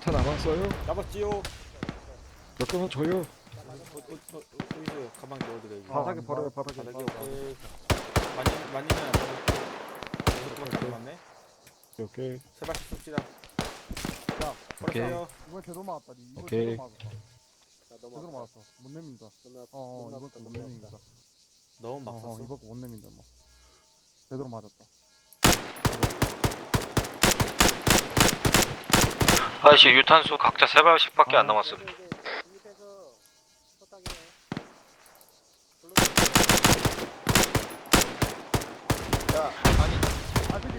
다 남았어요? 잡았지요. 몇 개만 줘요. 어, 어, 어, 어, 어디서 가방 넣어드려야지. 바닥에 버려요, 바닥에. 바닥에 오케이. 많이 많이는 안 잡았고. 여섯 개밖에 안 남았네. 오케이. 세 발씩 씁시다. 자, 오케이. 버렸어요. 이번 제대로 맞았다. 이번 오케이. 제대로 맞았다. 나 제대로. 맞았어. 못 내민다. 어, 어 이번. 거못 넘어갔다. 내민다. 너무 어, 막어 썼어. 이번 거못 내민다 뭐. 제대로 맞았다. 아저씨 유탄수 각자 세 발씩밖에 안 남았음. 이제 이제 밑에서 소딱이네. 야, 아니, 아 저기.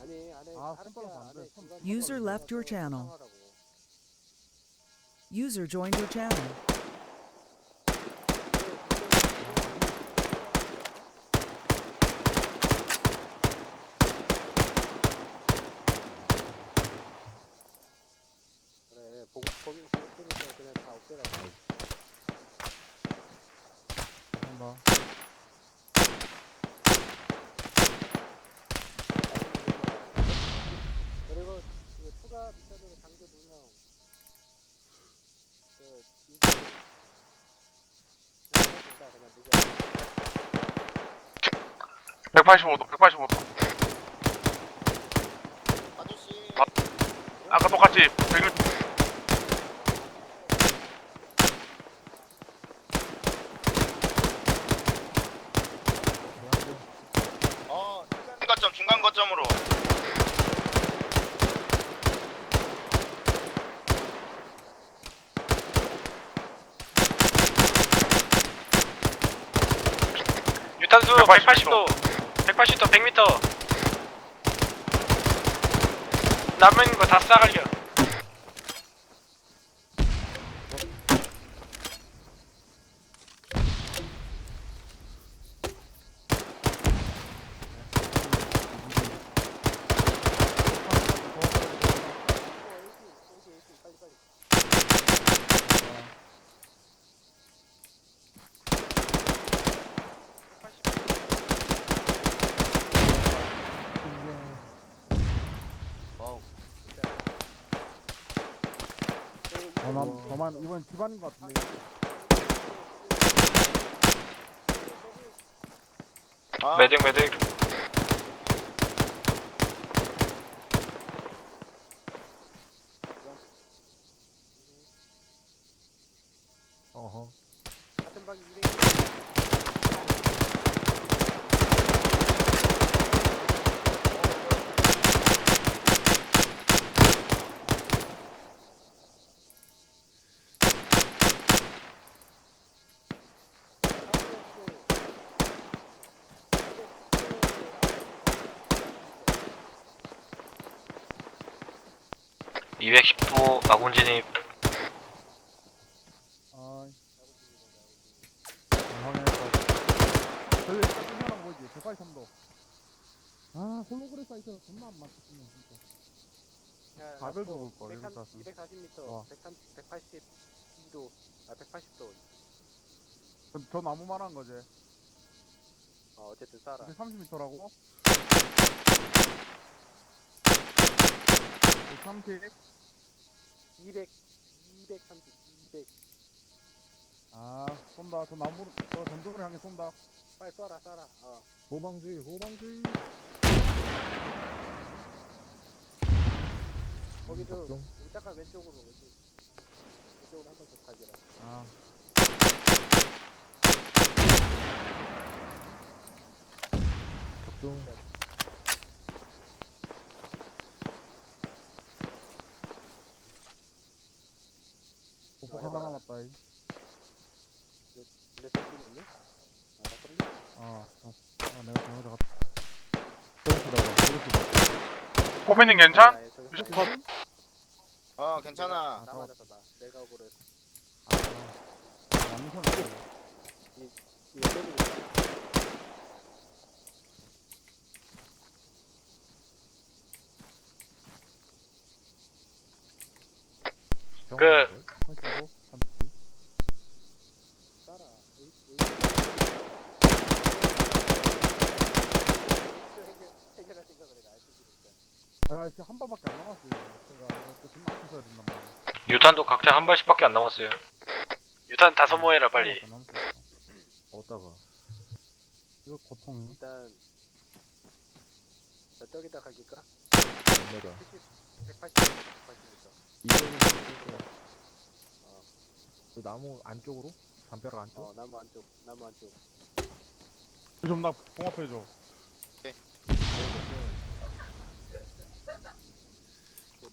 아니, 안에 아, 다른 손가락 데야, 안 돼. 안에 손- 중간 User 손가락 left your 들어가서 channel. 사용하라고. User joined your channel. 그래, 보고 거기 있으니까 그냥 다 없애라. 한다. 그리고 그 추가 미션으로 강제 누명. 그 인증. 그냥 해준다, 그냥 누가. 185도, 185도. 아저씨. 아까 똑같이 100, 어, 중간 거점, 중간 거점으로. 유탄수 180도, 180도, 100m. 남은 거 다 싸갈려. 빨리 빨리. 저만 저만 이번 집안인 것 같은데. 매딩, 매딩. 어허. 같은 방이 200. 이210도 아군 진입. 아. 확인했다. 저기 끝나는 거지. 183도. 아 홀로그램 사이트가 존나 안 맞췄네 진짜. 가별도 올 걸, 이거 땄으면. 230m, 와. 130, 182도, 아 180도. 저, 저 나무 말한 거지. 어 어쨌든 싸라. 130m라고? 130? 200, 230, 200. 아 쏜다. 저 나무 저 전동을 향해 쏜다. 빨리 쏴라, 쏴라. 어. 호방주의, 호방주의. 거기도 작동. 잠깐 왼쪽으로 왼쪽. 왼쪽으로 한 번 더 가지라. 아. 작동. 오퍼 아, 나? 아, 아, 아 내가 잘못 갔다. 그렇다. 그렇다. 호빈님 괜찮? 아, 저기. 사진- 어 괜찮아 나 아, 맞았어 나. 내가 억울해. 아, 아. 이거 때리고. 그- 85, 30. 쏴라. 에이, 에이. 해결- 해결할 생각을 해. 나 진짜 한 번밖에 안 남았어요. 제가 앞에서 된단 말이야. 유탄도 각자 한 발씩밖에 안 남았어요. 유탄 다 소모해라 빨리. 안 남았어요. 어디다가 이거 고통이. 일단 저쪽에다 갈길까? 내가 180, 180m. 이거는 그 나무 안쪽으로 담벼락 안쪽 어, 나무 안쪽, 나무 안쪽. 좀나 봉합해줘. 뭐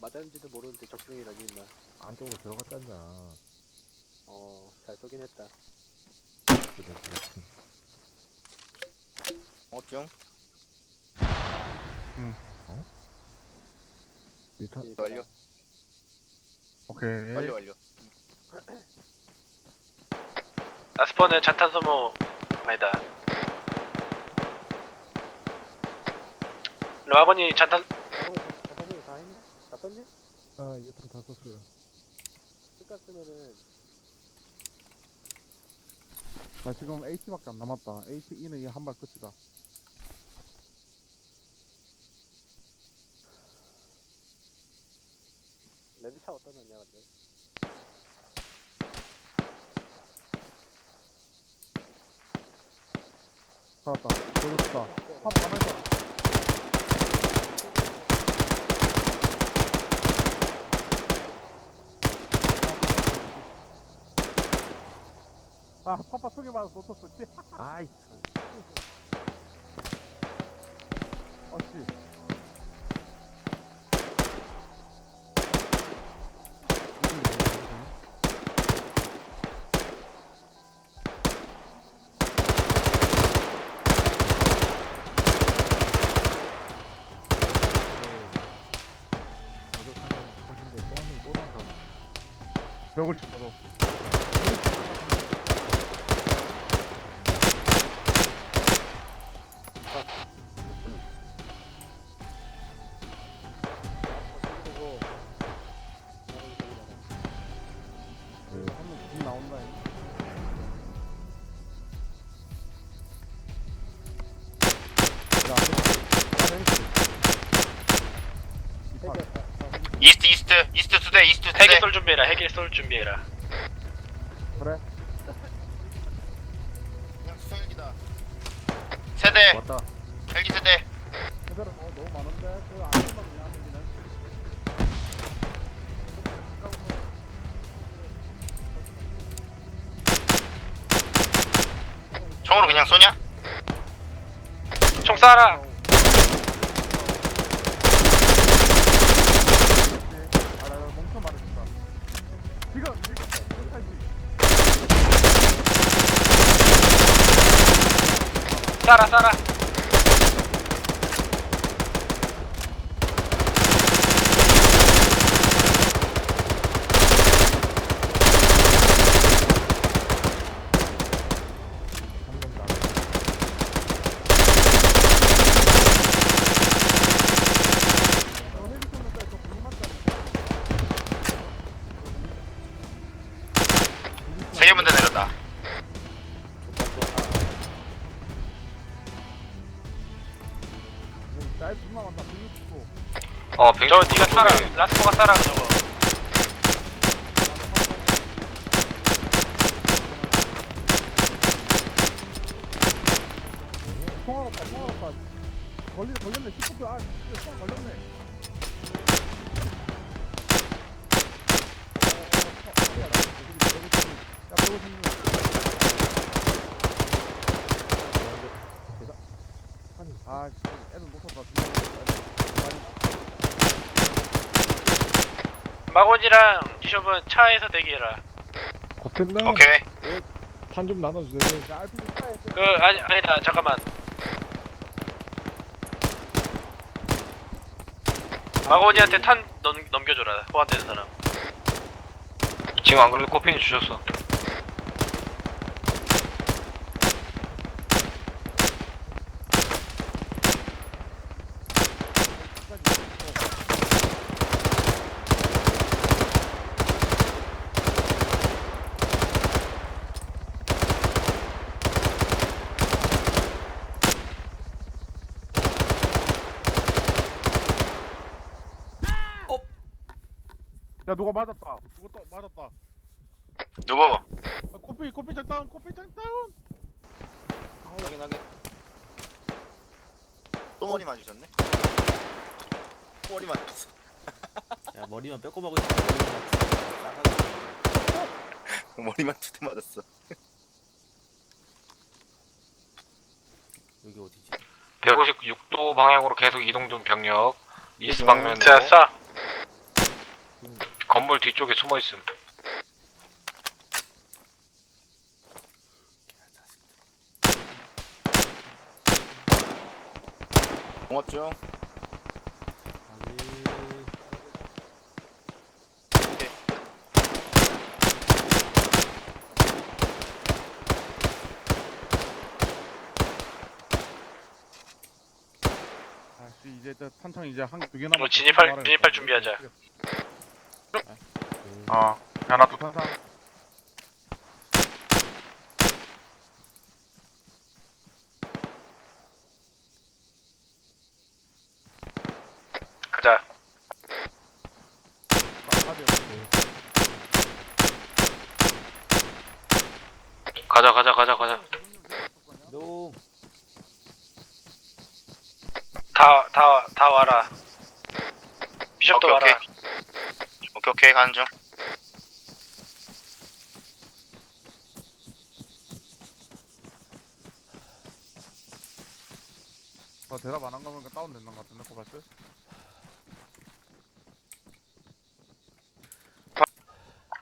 맞았는지도 모르는데 적중이라니 임마. 안쪽으로 들어갔잖아 어, 잘 쏘긴 했다. 어중 일단 이- 완료 오케이. 완료 완료 라스퍼는 잔탄 소모 아니다. 라건이 잔탄 저번에, 저번에 다 했냐? 다 썼냐? 아 일단 다 썼어요 쓸까 쓰면은 나 지금 H밖에 안 남았다. H2는 이한 발 끝이다. 레드차 어떤 놨냐 근데? 살았다. 걸렸다. 한 반에서. 아, 파파 속에 맞아서 놓 씨. 아이 아, 씨. 저격하는 것인데 뻔히 또한가 벽을 쳐도. 헬기 쏠 준비해라. 헬기 쏠 준비해라. 그래? 그냥 수성헬기다 세대 왔다 헬기 세대 그대로 어, 너무 많은데 그 안에만 그냥 하는 얘기는. 총으로 그냥 쏘냐? 총 쏴라. 쏴라 쏴라. 저 헬기콥터 때저 불맞잖아. 세개 문제 내렸다 날 존나 많다. 불맞고. 어, 저 니가 쏴라. 라스퍼가 쏴라 저거. 통화롭다, 통화롭다. 걸리, 걸렸네. 10분 아, 진짜 통 걸렸네. 야, 그거 좀. 아, 씨, 애들 놓쳤다. 마곤이랑 비숍은 차에서 대기해라. 고텐다 오케이 탄좀 나눠주세요 야, RPG 차에 그 아니 아니다 잠깐만. 마곤이한테 탄 넘, 넘겨줘라. 호환되는 사람. 지금 안 그래도 코핀이 주셨어. 누가 맞았다 누가 또 맞았다 누구? 아, 코피 코피 장 다운 코피 장 다운 확인 확인 또 머리 맞으셨네? 머리 맞았어. 야 머리만 빼고 먹을 수 있어 머리만 두 대 맞았어. 여기 어디지? 156도 방향으로 계속 이동 중 병력. 이스 음. 방면으로. 자, 쏴. 건물 뒤쪽에 숨어 있음. 고맙죠. 확인 아씨 이제 저 탄창 이제 한 두 개 남았어 뭐 진입할 진입할 준비하자. 어 하나 더 탄창 가자. 가자 가자, 가자, 가자. 노 다, 다, 다 와라. 비숍도 오케이, 와라. 오케이 오케이 가는 중. 대답 안 한 거 보니까 다운 된것 같은데 코발트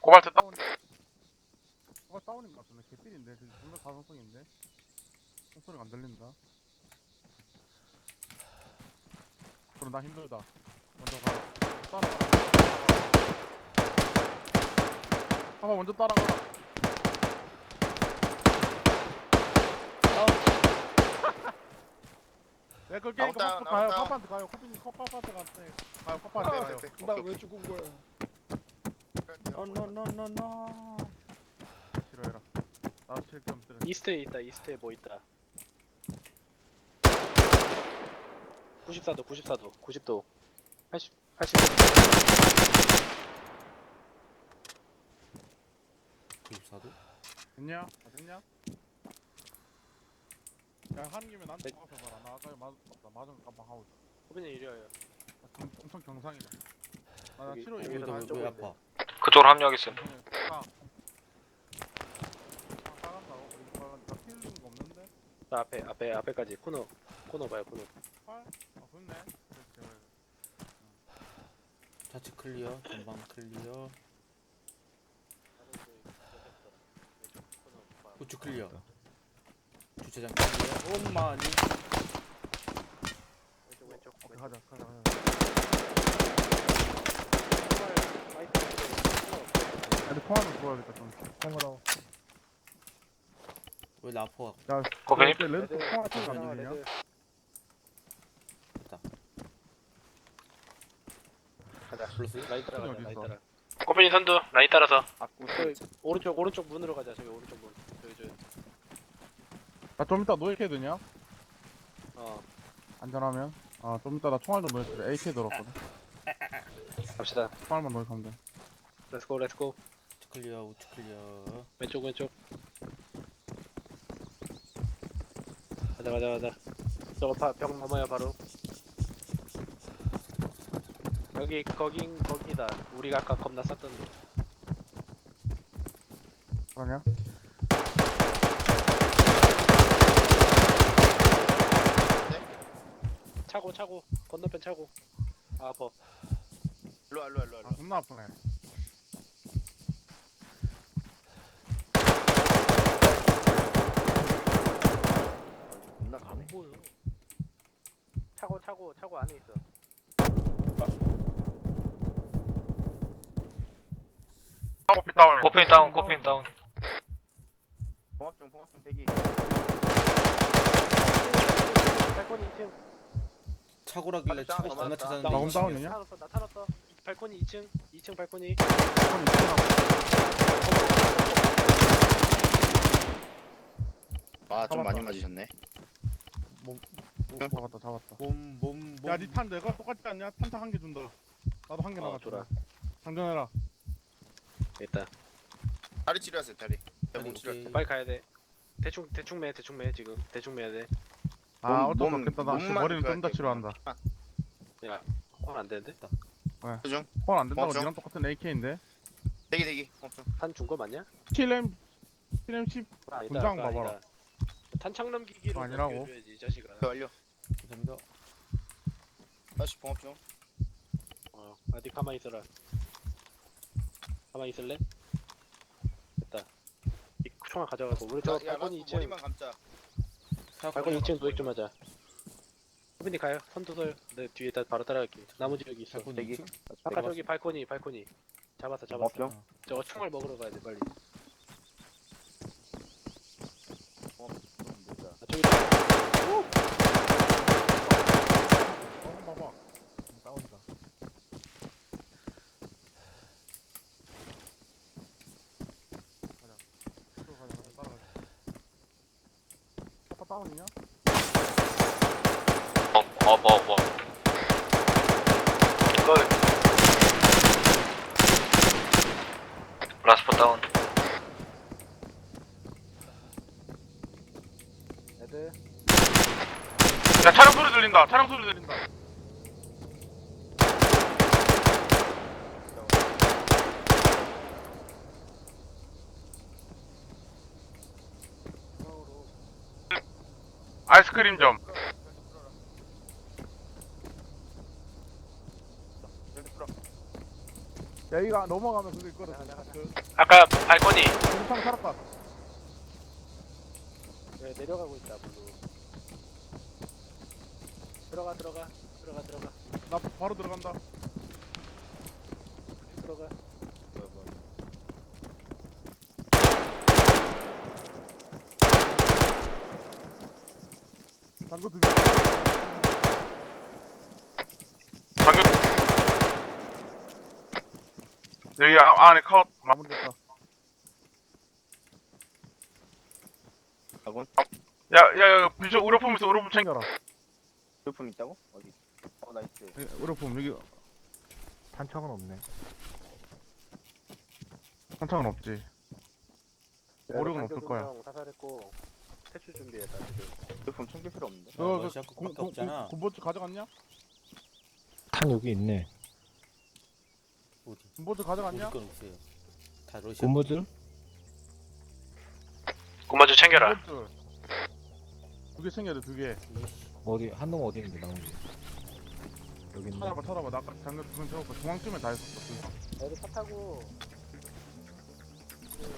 코발트 다운 코발 다운인 것 같은데 개필인데? 지금 분명 가성성인데? 총소리가 안 들린다. 그럼 나 힘들다. 먼저 가. 따라가 한번 먼저 따라가 네, 그 게임 다운, 컵 가요. 다운. 컵한테 가요. 코피님 컵한테 가요. 가요. 컵한테 가요. 나왜 죽은 거야? 노노노노노 싫어해라. 나도 칠겸 쓰래. 이스트에 있다 이스트에 뭐 있다 94도 94도 90도 80 80 94도? 됐냐? 다 됐냐? 야 하는 김에 나한테 가서 봐라. 나 아까 맞 맞다. 맞은 거 깜빡 하고 있어. 호빈이 이리 와요 나 경, 엄청 경상이다. 나 나 여기, 치료 여기 이게 여기도 왜, 왜 아파? 그쪽으로 합류하겠음. 빠간다고? 이거 빠간 나 필린 거 없는데? 나 앞에 앞에 앞에까지 코너 코너 봐요 코너 아 좋네. 좌측 클리어 전방 클리어 우측 클리어 주차장 클리어 엄마니 왼쪽 왼쪽 오케이 가자 가자 가자. 근데 통화좀 구해야겠다 좀. 통으로. 왜나 아파 야, 코피님? 너 레드 레드 가자 불렀어요? 라인 따라 가자 어디 라인 있어? 따라 꼬빈이 선두, 라인 따라서. 저기 오른쪽 오른쪽 문으로 가자 저기 오른쪽 문 나좀 이따 노예캐 되냐? 어 안전하면? 아, 좀 이따 나 총알 좀 노예캐 AK 들었거든. 갑시다 총알만 노예하면 돼. 렛츠고 렛츠고 우측 클리어 우측 클리어 왼쪽 왼쪽 가자 가자 가자 저거 바, 벽 넘어요 바로 여기 거긴 거기다 우리가 아까 겁나 쌌던 데. 그러냐? 차고 차고 건너편 차고 아 아파 일로 와 일로 와 일로 와. 아, 존나 아프네. 겁나 가네. 안 보여 차고 차고 차고 안에 있어 꼬빈이 다운, 꼬빈이 다운. 봉합 중 봉합 중 대기. 발코니 2층 차고라길래 맞다, 차가 맞다. 존나 나 찾았는데. 다운이냐? 타놨어 나 타놨어 발코니 2층 2층 발코니 이층 아좀 많이 잡았다. 맞으셨네. 잡았다, 잡았다. 몸몸몸 야, 니탄 내가 똑같지 않냐? 탄타 한 개 준다. 나도 한 개 어, 나갔다. 줘라. 장전해라. 일단 다리 치료하세요 다리 때 오케이. 빨리 가야 돼. 대충 대충 매 대충 매 지금 대충 매야 돼. 아 몸, 수 몸, 없겠다. 나 씨, 몸만 머리는 그래야 좀더 돼. 치료한다. 혼안 되는데? 그중 헐 안 된다고? 니랑 똑같은 AK인데. 대기 대기 공합중 탄준 거 맞냐? 7M 7M 10 아니다. 분장 그거 봐봐라. 아니다. 탄창 넘기기로 아니라고. 넘겨줘야지 이 자식아. 그 완료 감사합니다. 다시 공합중 어, 어디 가만히 있어라. 가만히 있을래? 됐다. 이 총알 가져가고 우리 저 야, 야 발코니 라스 2층 머리만 감자 발코니 2층 노획 좀 하자. 호빈이 가요. 손 두서요. 내 뒤에 다 바로 따라갈게. 나머지 여기 있어. 대기. 아까 저기 발코니 발코니. 잡았어 잡았어. 고맙죠? 저거 총알 먹으러 가야 돼 빨리. 아, 저기 어 봐봐. 싸운다. 이쪽으로 가자 가자 따라가자. 아빠 다운이냐? 어, 어, 뭐, 뭐. 이거. 라스포 다운. 애들 야, 차량 소리 들린다. 차량 소리 들린다. 아이스크림 점. 여기가 넘어가면 그거 있거든. 아까 발코니. 공상 살았다. 네, 내려가고 있다 블루. 들어가 들어가 들어가 들어가 나 바로 들어간다. 들어가. 당구 두 개. 방금. 여기 아- 안에 컷. 마무리됐다. 아군 야, 야, 야, 비저 의료품 있어. 의료품 챙겨. 챙겨라. 제품 있다고? 어디? 어 나이스 예, 의료품 여기 탄창은 없네. 한창은 없지. 오류는 없을 거야. 사살했고 퇴출 준비했다 지금. 제품 챙길 필요 없는데 너너그 시작 군- 밖에 군- 없잖아. 군- 군보츠 가져갔냐? 탄 여기 있네. 어디? 우리 가져갔냐? 건 없어요. 다 러시아. 고무줄? 고마주 챙겨라. 두개 챙겨야 돼, 두 개. 어디 한동 어디 있는데 나온 게? 여기 있네. 찾아봐, 찾아봐. 나 아까 잠깐 두번 채웠고 중앙쯤에 다 있었어. 그 애들 차 타고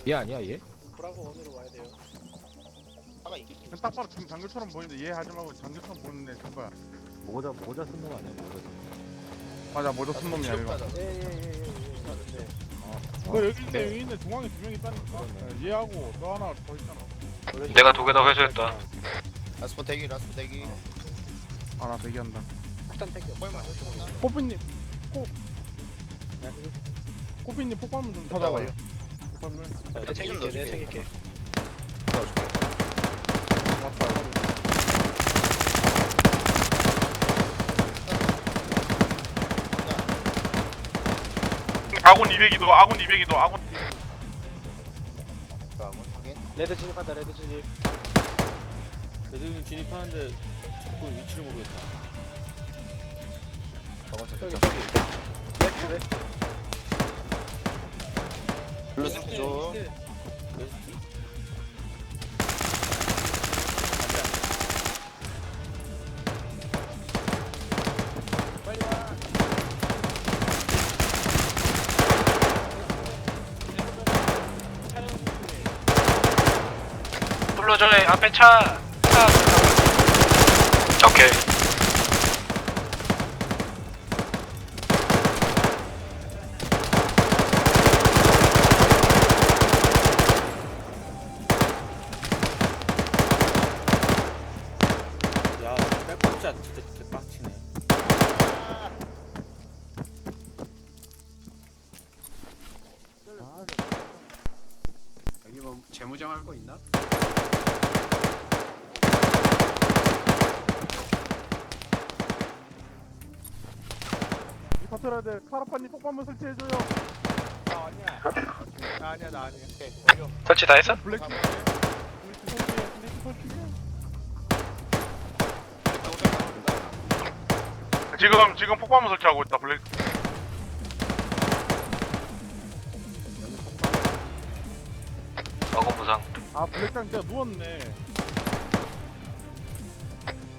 얘 아니야 얘? 브라보 원으로 와야 돼요. 아가 이게 그냥 딱 봐도 지금 장교처럼 보이는데 얘 하지 말고 장교처럼 보이는데 저거야. 모자 모자 쓴 놈 아니야 모자? 쓴 맞아, 모자 쓴 놈이야 이거. 예예예예 예. 너 여기 있네, 여기 있네. 중앙에 두 명 있다니까. 예, 얘하고 너 하나 더 있잖아. 내가 두개다 회수했다. 라스포 대기 라스포 대기 아, 나 대기한다. 폭탄 땡겨. 얼마 코피님, 코. 코피님 폭발물 좀 찾아봐요. 폭발물. 내가 좀 챙길게. 내가 챙길게. 아군 200이도, 아군 200이도, 아군. 아군 확인 레드 진입한다 레드 진입. 애들은 진입하는데 자꾸 위치를 모르겠다. 저건 저기 저기. 레드 레드. 앞에 차. 터트려야 돼. 카라파님 폭발물 설치해줘요. 나 아니야. 나 아니야 나 아니야. 오케이. 올려. 설치 다 했어? 블랙 블랙 설치해. 블랙 설치해. 지금 지금 폭발물 설치하고 있다 블랙 어건 부상. 아 블랙장 진짜 누웠네.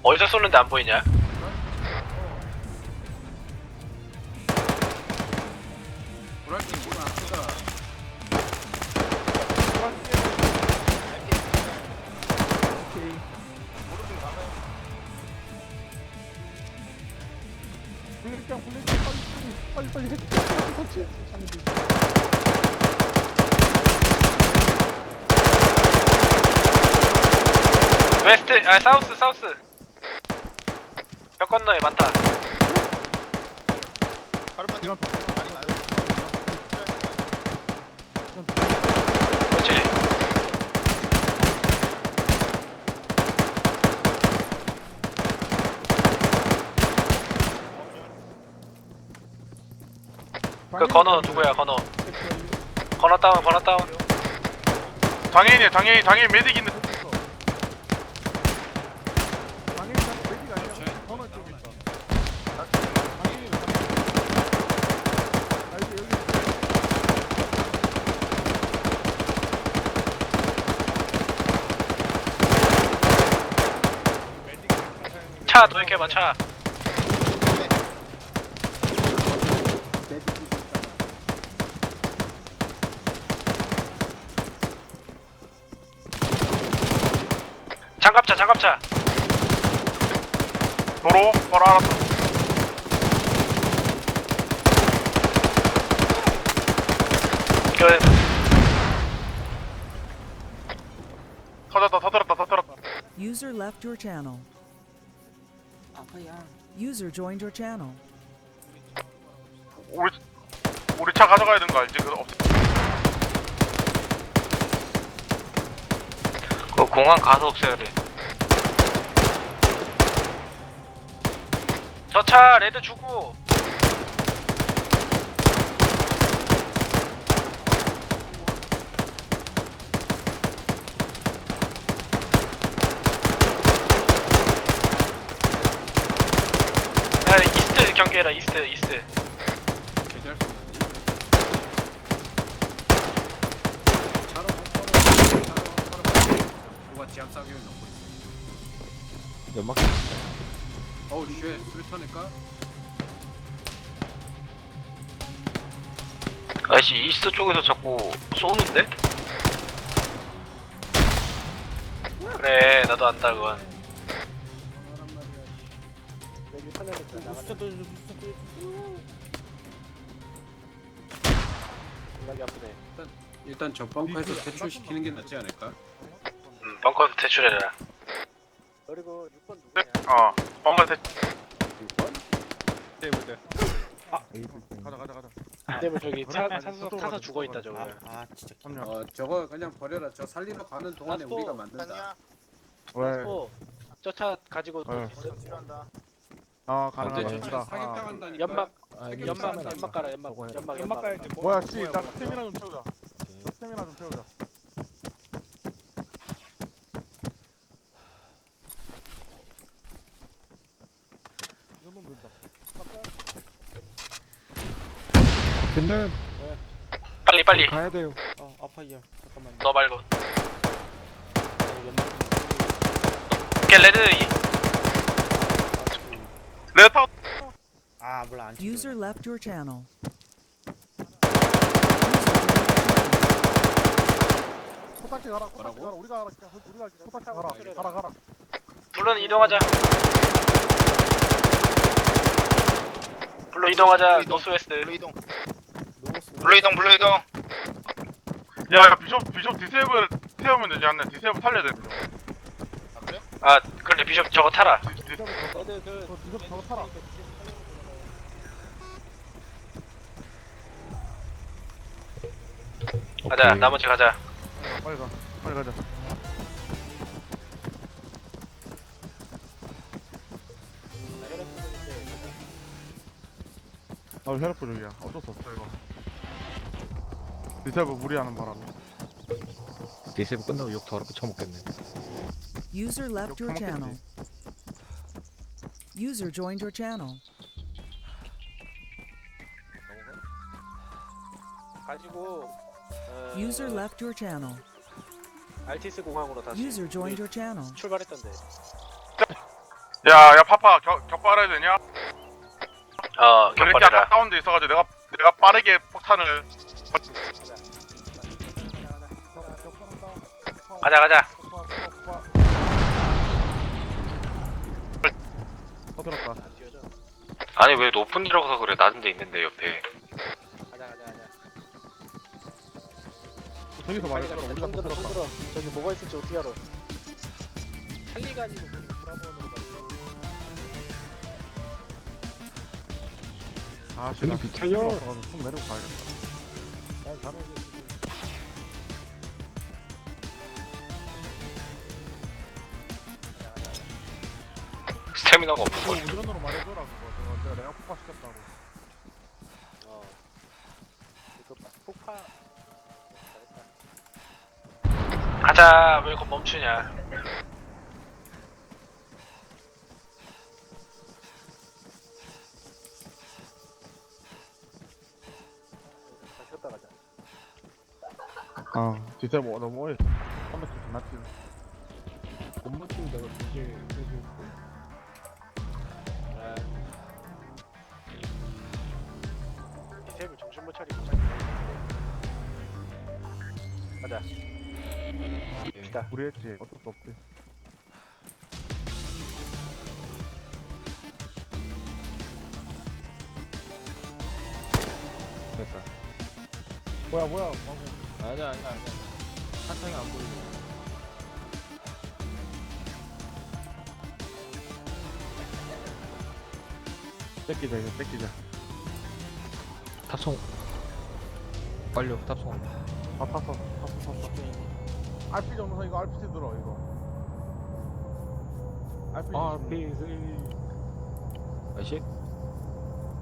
어디서 쏘는데 안 보이냐? 블랙장 블랙장 빨리 빨리 빨리 빨리 해. 빨리 설치해. 웨스트, 아 사우스, 사우스. 벽 건너에 많다. 카르마님 아니 나요. 그렇지. 그 건어 누구야, 건어? 건어 다운, 건어 다운. 메딕 있는 당연히. 당연히 아 이제 여기 차 도입해봐, 차. 장갑차, 장갑차. 도로 바로 알았어 그 터졌다 터졌다 터졌다 User left your channel. User joined your channel. 우리 우리 차 가져가야 되는 거 알지? 그 없. 그 공항 가서 없애야 돼. 저 차 레드 주고. 야, 이스트 경계해라, 이스트, 이스트. 연막 아저씨, 이스트 쪽에서 자꾸 쏘는데? 그래, 나도 안다, 그건. 일단 저 벙커에서 퇴출시키는 게 낫지 않을까? 퇴출해라. 그리고 6번 누구냐? 어 뭔가 대 테이블 에이스 가자 가자 가자. 때문에 저기 차, 아니, 타서, 죽어 있다 저거. 아, 아 진짜. 삼년. 어 저거 그냥 버려라. 저 살리러 가는 동안에 라스트. 우리가 만든다. 왜? 저차 가지고 네. 필요한다. 아 근데 아, 사격당한다니까. 연막 아, 연막 연막 돼. 깔아 연막 해. 연막 연막 가야지. 뭐- 뭐야 씨, 나 스태미나 좀 채우자. 나 스태미나 좀 채우자. 이 정도면 된다. 근데 빨리, 빨리. 가야 돼요. 어 아파 이야. 잠깐만. 너 말고. 어, 연막. 오케이, 레드. 이- 내가 타고 아 몰라 안. 찍혀. User left your channel. 코딱지 가라. 코딱지 가라. 우리가 가라. 우리가 코딱지 가라. 가라 가라. 물론 이동하자. 물론 이동하자. 이동. 노스웨스트. 블루 이동. 노스. 블루 이동 블루 이동. 야 비숍 비숍 디세이블 태우면 되지 않나? 디세이블 살려야 돼. 아 그래? 아, 그래 비숍 저거 타라. 디- 디- 애들 그저 이거 저거 타라. 가자. 오케이. 나머지 가자. 빨리 가. 빨리 가자. 아아 혈압 부족이야 어쩔 수 없어 이거 리세브 무리하는 바람에 디세이브 끝나고 욕 더럽게 처먹겠네. User left your channel. User joined your channel. 가지고 어, User left your channel. 알티스 공항으로 다시 User joined your channel. 출발했던데. 야야 파파 격, 격발해야 되냐? 어 격발해라 가까운 데 있어가지고 내가 내가 빠르게 폭탄을 가자 가자 터뜨렸다 아. 아니 왜 높은 데로 가서 그래 낮은 데 있는데 옆에 가자 가자 가자. 저기서 말했잖아 우리가 손 들어 손 터뜨렸다 들어. 저기 뭐가 있을지 어떻게 알아? 할리가 아니고 가. 아씨 나 비켜요 손 내리고 가야겠다 스태미나가 그거 거지 운전으로 말해줘라 그거 내가 내가 폭파 시켰다고 어. 이거 봐. 폭파. 가자 왜 이거 멈추냐 쉬었다 가자. 아 디세브 너무 오래 한번 좀 지났지 못 내가 이제 자기. 가자. 갑시다. 무리했지 어쩔 수 없지 됐다. 뭐야 뭐야 방금. 아니야 아니야 아니야. 사탕이 안 보이네. 뺏기자 이거 뺏기자 탑송. 완료 탑송. 아 탔어 탔어 탔어 RP 정도서 이거 RPG 들어 이거 RPG 아. 아시?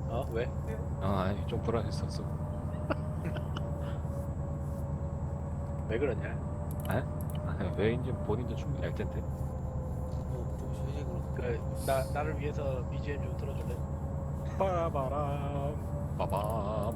어 왜? 아 아니 좀 불안했었어. 왜 그러냐? 아, 왜인지 본인도 충분히 알 텐데. 그래 나 나를 위해서 BGM 좀 틀어줄래? 빠바람 빠밤.